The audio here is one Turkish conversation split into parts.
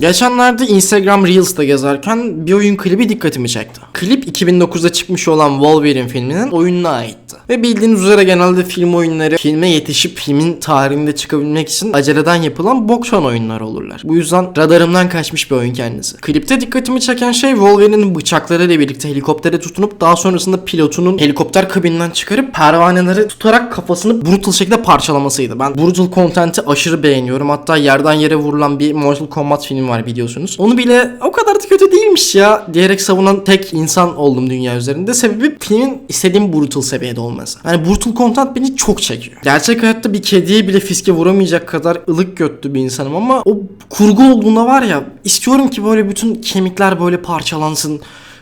Geçenlerde Instagram Reels'ta gezerken bir oyun klibi dikkatimi çekti. Klip 2009'da çıkmış olan Wolverine filminin oyununa aitti. Ve bildiğiniz üzere genelde film oyunları filme yetişip filmin tarihinde çıkabilmek için aceleden yapılan bokşan oyunlar olurlar. Bu yüzden radarımdan kaçmış bir oyun kendisi. Klipte dikkatimi çeken şey Wolverine'in bıçaklarıyla birlikte helikoptere tutunup daha sonrasında pilotunun helikopter kabininden çıkarıp pervaneleri tutarak kafasını brutal şekilde parçalamasıydı. Ben brutal content'i aşırı beğeniyorum. Hatta yerden yere vurulan bir Mortal Kombat filmi var biliyorsunuz. Onu bile o kadar da kötü değilmiş ya diyerek savunan tek insan oldum dünya üzerinde. Sebebi filmin istediğim brutal seviyede olması. Yani brutal content beni çok çekiyor. Gerçek hayatta bir kediye bile fiske vuramayacak kadar ılık götlü bir insanım ama o kurgu olduğunda var ya istiyorum ki böyle bütün kemikler böyle parçalansın.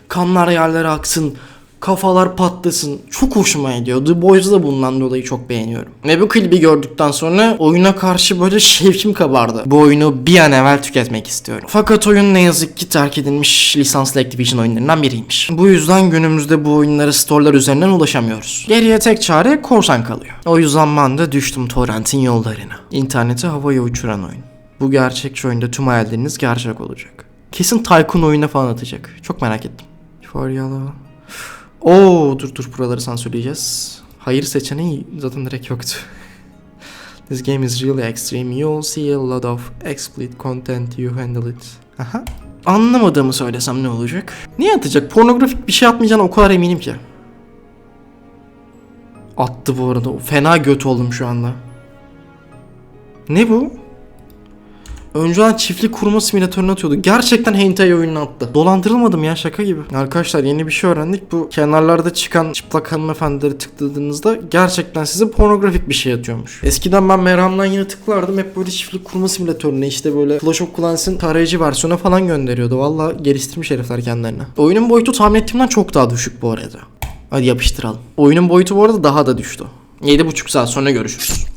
Kanlar yerlere aksın kafalar patlasın. Çok hoşuma gidiyor. The Boys'u da bundan dolayı çok beğeniyorum. Ve bu klibi gördükten sonra oyuna karşı böyle şevkim kabardı. Bu oyunu bir an evvel tüketmek istiyorum. Fakat oyun ne yazık ki terk edilmiş lisanslı Activision oyunlarından biriymiş. Bu yüzden günümüzde bu oyunlara storelar üzerinden ulaşamıyoruz. Geriye tek çare korsan kalıyor. O yüzden ben de düştüm torrentin yollarına. İnterneti havaya uçuran oyun. Bu gerçekçi oyunda tüm hayalleriniz gerçek olacak. Kesin Tycoon oyuna falan atacak. Çok merak ettim. For Yellow. Oo dur dur buraları sansürleyeceğiz. Hayır seçeneği zaten direkt yoktu. This game is really extreme. You'll see a lot of explicit content. You handle it. Aha. Anlamadığımı söylesem ne olacak? Niye atacak? Pornografik bir şey atmayacağına o kadar eminim ki. Attı bu arada. Fena göt oldum şu anda. Ne bu? Önceden çiftlik kurma simülatörünü atıyordu. Gerçekten hentai oyununu attı. Dolandırılmadım ya şaka gibi. Arkadaşlar yeni bir şey öğrendik. Bu kenarlarda çıkan çıplak hanımefendileri tıkladığınızda gerçekten size pornografik bir şey atıyormuş. Eskiden ben Meram'dan yine tıklardım. Hep böyle çiftlik kurma simülatörüne işte böyle Clash of Clans'ın tarayıcı versiyonu falan gönderiyordu. Valla geliştirmiş herifler kendilerine. Oyunun boyutu tahmin ettiğimden çok daha düşük bu arada. Hadi yapıştıralım. Oyunun boyutu bu arada daha da düştü. 7,5 saat sonra görüşürüz.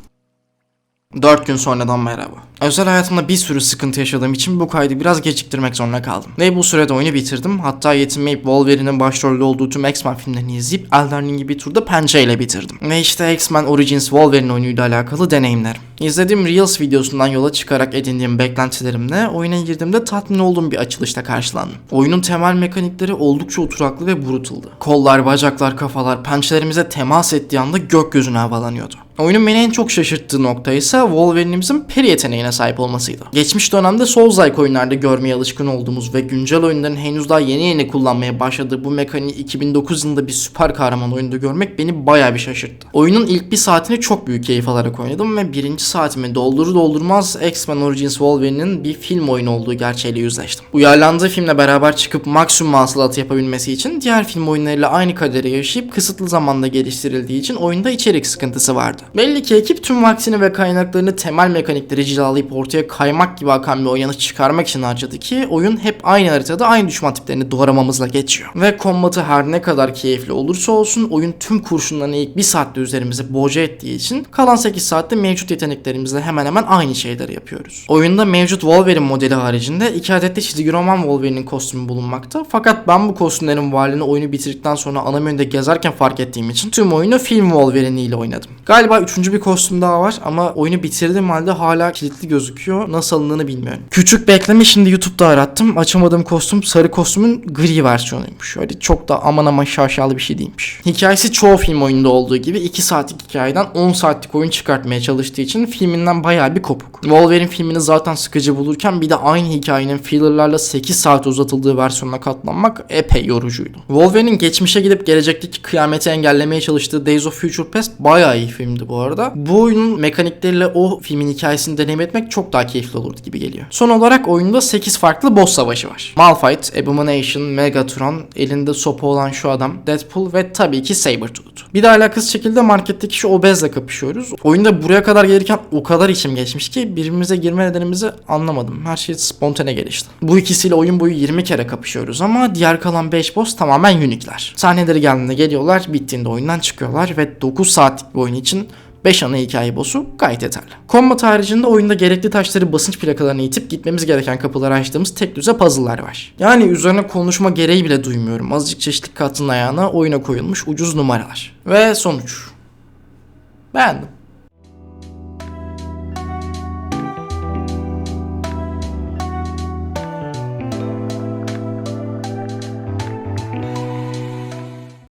4 gün sonradan merhaba. Özel hayatımda bir sürü sıkıntı yaşadığım için bu kaydı biraz geciktirmek zorunda kaldım. Ve bu sürede oyunu bitirdim. Hatta yetinmeyip Wolverine'in başrolde olduğu tüm X-Men filmlerini izleyip Elden Ring'i bir turda pençeyle bitirdim. Ve işte X-Men Origins Wolverine oyunuyla alakalı deneyimlerim. İzlediğim Reels videosundan yola çıkarak edindiğim beklentilerimle oyuna girdiğimde tatmin olduğum bir açılışta karşılandım. Oyunun temel mekanikleri oldukça oturaklı ve brutaldı. Kollar, bacaklar, kafalar pençelerimize temas ettiği anda gökyüzüne havalanıyordu. Oyunun beni en çok şaşırttığı nokta ise Wolverine'imizin peri yeteneğine sahip olmasıydı. Geçmiş dönemde Souls-like oyunlarda görmeye alışkın olduğumuz ve güncel oyunların henüz daha yeni yeni kullanmaya başladığı bu mekaniği 2009 yılında bir süper kahraman oyunda görmek beni bayağı bir şaşırttı. Oyunun ilk bir saatini çok büyük keyif alarak oynadım ve birinci saatimi doldurur doldurmaz X-Men Origins Wolverine'in bir film oyunu olduğu gerçeğiyle yüzleştim. Uyarlandığı filmle beraber çıkıp maksimum hasılatı yapabilmesi için diğer film oyunlarıyla aynı kaderi yaşayıp kısıtlı zamanda geliştirildiği için oyunda içerik sıkıntısı vardı. Belli ki ekip tüm vaktini ve kaynaklarını temel mekanikleri cilalayıp ortaya kaymak gibi akan bir oyunu çıkarmak için harcadı ki oyun hep aynı haritada aynı düşman tiplerini doğramamızla geçiyor. Ve kombatı her ne kadar keyifli olursa olsun oyun tüm kurşunlarını ilk bir saatte üzerimize boca ettiği için kalan 8 saatte mevcut yeteneklerimizle hemen hemen aynı şeyleri yapıyoruz. Oyunda mevcut Wolverine modeli haricinde iki adet de çizgi roman Wolverine'in kostümü bulunmakta. Fakat ben bu kostümlerin varlığını oyunu bitirdikten sonra ana menüde gezerken fark ettiğim için tüm oyunu film Wolverine ile oynadım. Galiba üçüncü bir kostüm daha var ama oyunu bitirdiğim halde hala kilitli gözüküyor. Nasıl alındığını bilmiyorum. Küçük bekleme şimdi YouTube'da arattım. Açamadığım kostüm sarı kostümün gri versiyonuymuş. Öyle çok da aman aman şaşalı bir şey değilmiş. Hikayesi çoğu film oyunda olduğu gibi 2 saatlik hikayeden 10 saatlik oyun çıkartmaya çalıştığı için filminden bayağı bir kopuk. Wolverine filmini zaten sıkıcı bulurken bir de aynı hikayenin fillerlerle 8 saat uzatıldığı versiyonuna katlanmak epey yorucuydu. Wolverine'in geçmişe gidip gelecekteki kıyameti engellemeye çalıştığı Days of Future Past bayağı iyi filmdi bu arada. Bu oyunun mekanikleriyle o filmin hikayesini deneyim etmek çok daha keyifli olurdu gibi geliyor. Son olarak oyunda 8 farklı boss savaşı var. Malphite, Abomination, Megatron, elinde sopa olan şu adam, Deadpool ve tabii ki Sabretooth. Bir de alakasız şekilde marketteki şu obezle kapışıyoruz. Oyunda buraya kadar gelirken o kadar içim geçmiş ki birbirimize girme nedenimizi anlamadım. Her şey spontane gelişti. Bu ikisiyle oyun boyu 20 kere kapışıyoruz ama diğer kalan 5 boss tamamen unikler. Sahneleri geldiğinde geliyorlar, bittiğinde oyundan çıkıyorlar ve 9 saatlik bir oyun için 5 ana hikaye boss'u gayet yeterli. Combat haricinde oyunda gerekli taşları basınç plakalarına itip gitmemiz gereken kapıları açtığımız tek düze puzzle'lar var. Yani üzerine konuşma gereği bile duymuyorum. Azıcık çeşitli katın ayağına oyuna koyulmuş ucuz numaralar. Ve sonuç. Beğendim.